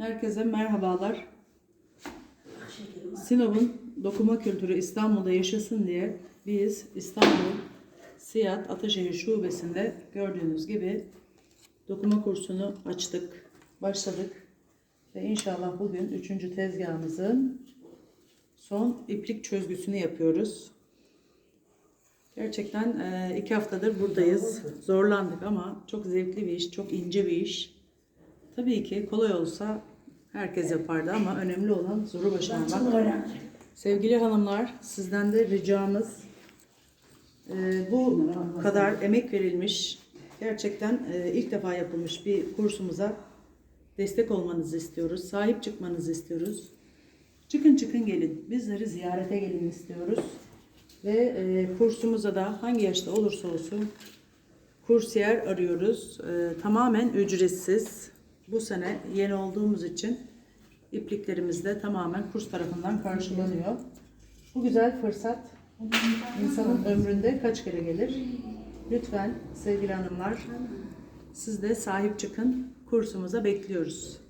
Herkese merhabalar. Sinop'un dokuma kültürü İstanbul'da yaşasın diye biz İstanbul Siyat Ataşehir Şubesi'nde gördüğünüz gibi dokuma kursunu açtık, başladık. Ve inşallah bugün üçüncü tezgahımızın son iplik çözgüsünü yapıyoruz. Gerçekten e, iki haftadır buradayız. Zorlandık ama çok zevkli bir iş, çok ince bir iş. Tabii ki kolay olsa herkes yapardı ama önemli olan zoru başarmak. Sevgili hanımlar, sizden de ricamız e, bu kadar emek verilmiş, gerçekten e, ilk defa yapılmış bir kursumuza destek olmanızı istiyoruz, sahip çıkmanızı istiyoruz. Çıkın çıkın gelin, bizleri ziyarete gelin istiyoruz. Ve e, kursumuza da hangi yaşta olursa olsun kursiyer arıyoruz. E, tamamen ücretsiz. Bu sene yeni olduğumuz için ipliklerimiz de tamamen kurs tarafından karşılanıyor. Bu güzel fırsat insanın ömründe kaç kere gelir? Lütfen sevgili hanımlar siz de sahip çıkın. Kursumuza bekliyoruz.